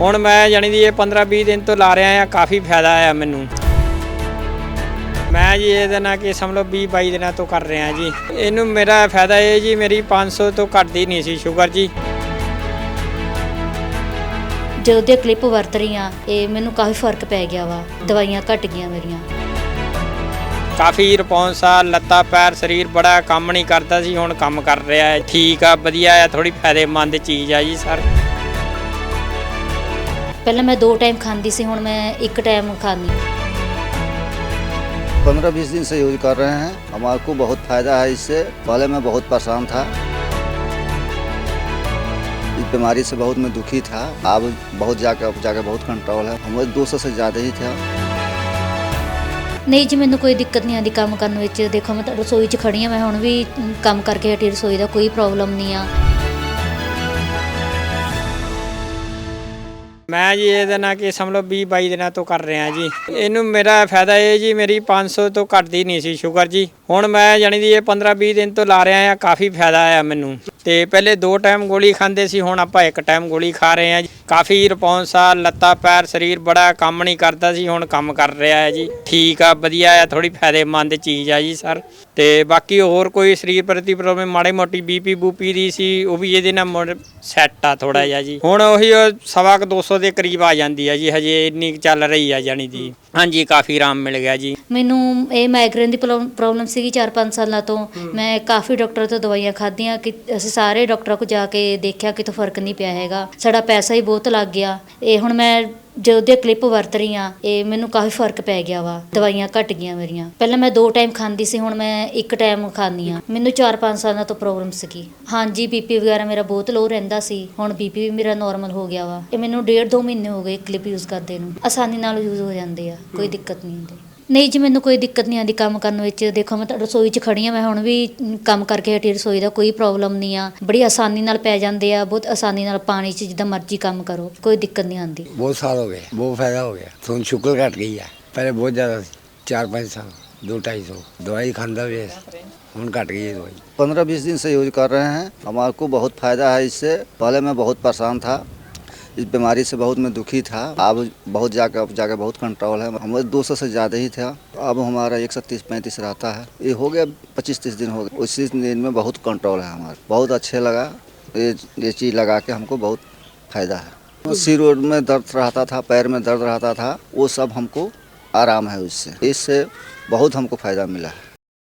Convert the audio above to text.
ਹੁਣ ਮੈਂ ਜਾਣੀ ਦੀ ਇਹ 15 20 ਦਿਨ ਤੋਂ ਲਾ ਰਿਹਾ ਆ ਕਾਫੀ ਫਾਇਦਾ ਆ ਮੈਨੂੰ। ਮੈਂ ਜੀ ਇਹਦੇ ਨਾਲ ਕਿ ਸਮਝ ਲਓ 20 22 ਦਿਨਾਂ ਤੋਂ ਕਰ ਰਿਹਾ ਜੀ। ਇਹਨੂੰ ਮੇਰਾ ਫਾਇਦਾ ਇਹ ਜੀ ਮੇਰੀ 500 ਤੋਂ ਘਟਦੀ ਨਹੀਂ ਸੀ ਸ਼ੂਗਰ ਜੀ। ਜਦੋਂ ਦੇ ਕਲਿੱਪ ਵਰਤ ਰਹੀ ਆ ਇਹ ਮੈਨੂੰ ਕਾਫੀ ਫ਼ਰਕ ਪੈ ਗਿਆ ਵਾ। ਦਵਾਈਆਂ ਘਟ ਗਈਆਂ ਮੇਰੀਆਂ। ਕਾਫੀ ਰਿਸਪੌਂਸ ਆ ਲੱਤਾਂ ਪੈਰ ਸਰੀਰ ਬੜਾ ਕੰਮ ਨਹੀਂ ਕਰਦਾ ਸੀ ਹੁਣ ਕੰਮ ਕਰ ਰਿਹਾ ਹੈ। ਠੀਕ ਆ ਵਧੀਆ ਆ ਥੋੜੀ ਫਾਇਦੇਮੰਦ ਚੀਜ਼ ਆ ਜੀ ਸਰ। ਪਹਿਲਾਂ ਮੈਂ ਦੋ ਟਾਈਮ ਖਾਂਦੀ ਸੀ ਹੁਣ ਮੈਂ ਇੱਕ ਟਾਈਮ ਖਾਂਦੀ पंद्रह बीस दिन से यूज कर रहे हैं हमारे को बहुत फ़ायदा है इससे पहले मैं बहुत परेशान था इस बीमारी से बहुत मैं दुखी था अब बहुत जाके अब जाके बहुत कंट्रोल है हमारे दो सौ से ज़्यादा ही था ਨਹੀਂ ਜੀ ਮੈਨੂੰ ਕੋਈ ਦਿੱਕਤ ਨਹੀਂ ਆਉਂਦੀ ਕੰਮ ਕਰਨ ਵਿੱਚ ਦੇਖੋ ਮੈਂ ਤਾਂ ਰਸੋਈ 'ਚ ਖੜੀ ਆ ਮੈਂ ਹੁਣ ਵੀ ਅਮ, ਕੰਮ ਕਰਕੇ ਹਟੀ ਰਸੋਈ ਦਾ ਕੋਈ ਪ੍ਰੋਬਲਮ ਨਹੀਂ ਆ ਮੈਂ ਜੀ ਇਹਦੇ ਨਾਲ ਕਿ ਸਮਝ ਲਓ 20 22 ਦਿਨਾਂ ਤੋਂ ਕਰ ਰਿਹਾ ਜੀ। ਇਹਨੂੰ ਮੇਰਾ ਫਾਇਦਾ ਇਹ ਜੀ, ਮੇਰੀ 500 ਤੋਂ ਘੱਟਦੀ ਨਹੀਂ ਸੀ ਸ਼ੂਗਰ ਜੀ। ਹੁਣ ਮੈਂ ਜਾਣੀ ਦੀ ਇਹ 15 20 ਦਿਨ ਤੋਂ ਲਾ ਰਿਹਾ ਆ ਕਾਫੀ ਫਾਇਦਾ ਆ ਮੈਨੂੰ। ਤੇ ਪਹਿਲੇ ਦੋ ਟਾਈਮ ਗੋਲੀ ਖਾਂਦੇ ਸੀ ਹੁਣ ਆਪਾਂ ਇੱਕ ਟਾਈਮ ਗੋਲੀ ਖਾ ਰਹੇ ਆ ਜੀ। ਕਾਫੀ ਰਿਸਪੌਂਸ ਆ ਲੱਤਾਂ ਪੈਰ ਸਰੀਰ ਬੜਾ ਕੰਮ ਨਹੀਂ ਕਰਦਾ ਸੀ ਹੁਣ ਕੰਮ ਕਰ ਰਿਹਾ ਹੈ ਜੀ। ਠੀਕ ਆ ਵਧੀਆ ਆ ਥੋੜੀ ਫਾਇਦੇਮੰਦ ਚੀਜ਼ ਆ ਜੀ ਸਰ। ਤੇ ਬਾਕੀ ਹੋਰ ਕੋਈ ਸਰੀਰ ਪ੍ਰਤੀ ਪ੍ਰੋਬਲਮ ਮਾੜੀ ਮੋਟੀ ਬੀਪੀ ਬੂਪੀ ਦੀ ਸੀ ਉਹ ਵੀ ਇਹਦੇ ਨਾਲ ਸੈੱਟ ਆ ਥੋੜਾ ਜਿਹਾ ਜੀ। ਹੁਣ ਉਹੀ ਸਵਾ ਕੁ 200 ਦੇ ਕਰੀਬ ਆ ਜਾਂਦੀ ਆ ਜੀ ਹਜੇ ਇੰਨੀ ਚੱਲ ਰਹੀ ਆ ਜਾਣੀ ਦੀ। ਹਾਂਜੀ ਕਾਫੀ ਆਰਾਮ ਮਿਲ ਗਿਆ ਜੀ। ਮੈਨੂੰ ਇਹ ਮਾਈਗ੍ਰੇਨ ਦੀ ਪ੍ਰੋਬਲਮ ਸੀਗੀ 4-5 ਸਾਲਾਂ ਤੋਂ। ਮੈਂ ਕਾਫੀ ਡਾਕਟਰ ਤੋਂ ਦਵਾਈਆਂ ਖਾਧੀਆਂ ਕਿ ਅਸੀਂ ਸਾਰੇ ਡਾਕਟਰਾਂ ਕੋਲ ਜਾ ਕੇ ਦੇਖਿਆ ਕਿਤੋਂ ਫ਼ਰਕ ਨਹੀਂ ਪਿਆ ਹੈਗਾ, ਸਾਡਾ ਪੈਸਾ ਹੀ ਬਹੁਤ ਲੱਗ ਗਿਆ। ਇਹ ਹੁਣ ਮੈਂ ਜਦੋਂ ਦੇ ਕਲਿੱਪ ਵਰਤ ਰਹੀ ਆ ਇਹ ਮੈਨੂੰ ਕਾਫੀ ਫ਼ਰਕ ਪੈ ਗਿਆ ਵਾ, ਦਵਾਈਆਂ ਘਟ ਗਈਆਂ ਮੇਰੀਆਂ। ਪਹਿਲਾਂ ਮੈਂ ਦੋ ਟਾਈਮ ਖਾਂਦੀ ਸੀ, ਹੁਣ ਮੈਂ ਇੱਕ ਟਾਈਮ ਖਾਂਦੀ ਆ ਮੈਨੂੰ 4-5 ਸਾਲਾਂ ਤੋਂ ਪ੍ਰੋਬਲਮ ਸੀਗੀ। ਹਾਂਜੀ ਬੀਪੀ ਵਗੈਰਾ ਮੇਰਾ ਬਹੁਤ ਲੋ ਰਹਿੰਦਾ ਸੀ, ਹੁਣ ਬੀਪੀ ਵੀ ਮੇਰਾ ਨਾਰਮਲ ਹੋ ਗਿਆ ਵਾ। ਇਹ ਮੈਨੂੰ ਡੇਢ ਦੋ ਮਹੀਨੇ ਹੋ ਗਏ ਕਲਿੱਪ ਯੂਜ਼ ਕਰਦੇ ਨੂੰ। ਆਸਾਨੀ ਨਾਲ ਯੂਜ਼ ਹੋ ਜਾਂਦੇ ਆ, ਕੋਈ ਦਿੱਕਤ ਨਹੀਂ ਹੁੰਦੀ। ਨਹੀਂ ਜੀ ਮੈਨੂੰ ਕੋਈ ਦਿੱਕਤ ਨਹੀਂ ਆਉਂਦੀ ਕੰਮ ਕਰਨ ਵਿੱਚ ਦੇਖੋ ਮੈਂ ਤਾਂ ਰਸੋਈ 'ਚ ਖੜੀ ਆ ਮੈਂ ਹੁਣ ਵੀ ਅਮ, ਕੰਮ ਕਰਕੇ ਹਟੀ ਰਸੋਈ ਦਾ ਕੋਈ ਪ੍ਰੋਬਲਮ ਨਹੀਂ ਆ ਬੜੀ ਆਸਾਨੀ ਨਾਲ ਪੈ ਜਾਂਦੇ ਆ ਬਹੁਤ ਆਸਾਨੀ ਨਾਲ ਪਾਣੀ 'ਚ ਜਿੱਦਾਂ ਮਰਜ਼ੀ ਕੰਮ ਕਰੋ ਕੋਈ ਦਿੱਕਤ ਨਹੀਂ ਆਉਂਦੀ बहुत साल हो गए बहुत फायदा हो गया तो शुक्र घट गई है पहले बहुत ज़्यादा थी चार पाँच साल दो ढाई सौ दवाई खांदा भी हूँ घट गई है दवाई पंद्रह बीस दिन से यूज कर रहे हैं हमारे को बहुत फ़ायदा है इससे पहले मैं बहुत परेशान था इस बीमारी से बहुत मैं दुखी था। अब बहुत जाकर, अब जाके बहुत कंट्रोल है। हमारे दो सौ से ज़्यादा ही था। अब हमारा एक सौ तीस, पैंतीस रहता है। ये हो गया पच्चीस तीस दिन हो गया उसी दिन में बहुत कंट्रोल है हमारा। बहुत अच्छे लगा। ये ये चीज़ लगा के हमको बहुत फ़ायदा है। सिर में दर्द रहता था, पैर में दर्द रहता था। वो सब हमको आराम है उससे। इससे बहुत हमको फ़ायदा मिला है।